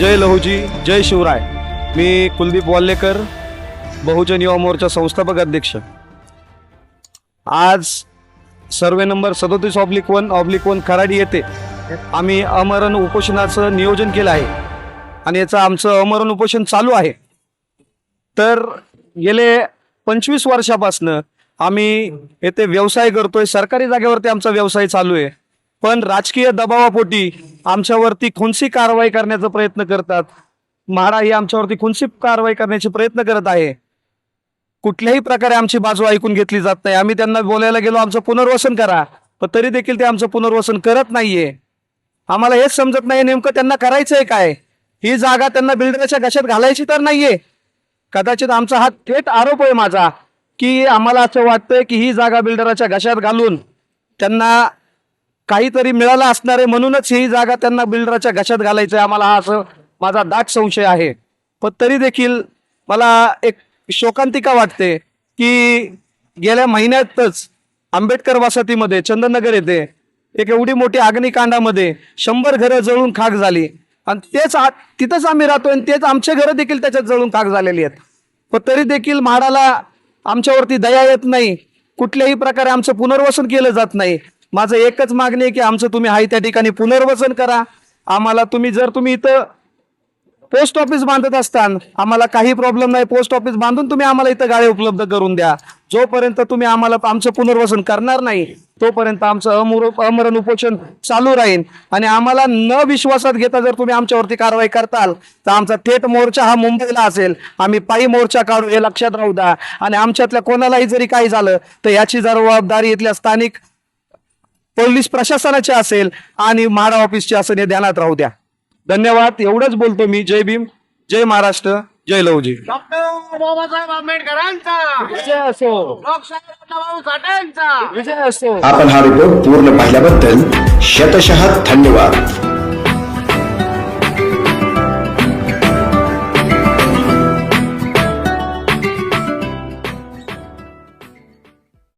जय लहुजी जय शिवराय. मी कुलदीप वाल्लेकर बहुजन युवा मोर्चा संस्थापक अध्यक्ष. आज सर्वे नंबर सदोतीस oblique one oblique one Kharadi येथे आम्ही अमरण उपोषणाचं नियोजन केलं आहे. आणि याचं आमचं अमरण उपोषण चालू आहे. तर गेले पंचवीस वर्षापासनं आम्ही येथे व्यवसाय करतोय. सरकारी जागेवरती आमचा व्यवसाय चालू आहे. पण राजकीय दबावापोटी आमच्यावरती खुनशी कारवाई करण्याचा प्रयत्न करतात. म्हाडा ही आमच्यावरती खुनशी कारवाई करण्याचे प्रयत्न करत आहे. कुठल्याही प्रकारे आमची बाजू ऐकून घेतली जात नाही. आम्ही त्यांना बोलायला गेलो आमचं पुनर्वसन करा. पण तरी देखील ते आमचं पुनर्वसन करत नाहीये. आम्हाला हेच समजत नाही नेमकं त्यांना करायचंय काय? ही जागा त्यांना बिल्डरच्या घशात घालायची तर नाहीये. कदाचित आमचा हा थेट आरोप आहे माझा की आम्हाला असं वाटतंय की ही जागा बिल्डराच्या घशात घालून त्यांना काहीतरी मिळालं असणार आहे म्हणूनच ही जागा त्यांना बिल्डराच्या घशात घालायचं आहे. आम्हाला हा असं माझा दाट संशय आहे. पण तरी देखील मला एक शोकांतिका वाटते की गेल्या महिन्यातच आंबेडकर वसाहतीमध्ये चंदननगर येथे एक एवढी मोठी अग्निकांडामध्ये शंभर घरं जळून खाक झाली. आणि तेच आ- तिथंच आम्ही राहतोय आणि तेच आमचे घरं देखील त्याच्यात जळून खाक झालेली आहेत. पण तरी देखील म्हाडाला आमच्यावरती दया येत नाही. कुठल्याही प्रकारे आमचं पुनर्वसन केलं जात नाही. माझं एकच मागणी आहे की आमचं तुम्ही हाय त्या ठिकाणी पुनर्वसन करा. आम्हाला तुम्ही जर तुम्ही इथं पोस्ट ऑफिस बांधत असताना आम्हाला काही प्रॉब्लेम नाही. पोस्ट ऑफिस बांधून तुम्ही आम्हाला इथं गाळे उपलब्ध करून द्या. जोपर्यंत तुम्ही आम्हाला आमचं पुनर्वसन करणार नाही तोपर्यंत आमचं अमर अमरण उपोषण चालू राहील. आणि आम्हाला न विश्वासात घेता जर तुम्ही आमच्यावरती कारवाई करताल तर आमचा थेट मोर्चा हा मुंबईला असेल. आम्ही पायी मोर्चा काढू हे लक्षात राहू द्या. आणि आमच्यातल्या कोणालाही जरी काही झालं तर याची जबाबदारी इथल्या स्थानिक पोलीस प्रशासनाची असेल आणि म्हाडा ऑफिसची असेल हे ध्यानात राहू द्या. धन्यवाद. एवढंच बोलतो मी. जय भीम. जय महाराष्ट्र. जय लवजी. डॉक्टर बाबासाहेब आंबेडकरांचा. विजय असो. लोकशाहीर भाऊ साठ्यांचा विजय असो. आपण हा रिपोर्ट पूर्ण पाहिल्याबद्दल शतशः धन्यवाद.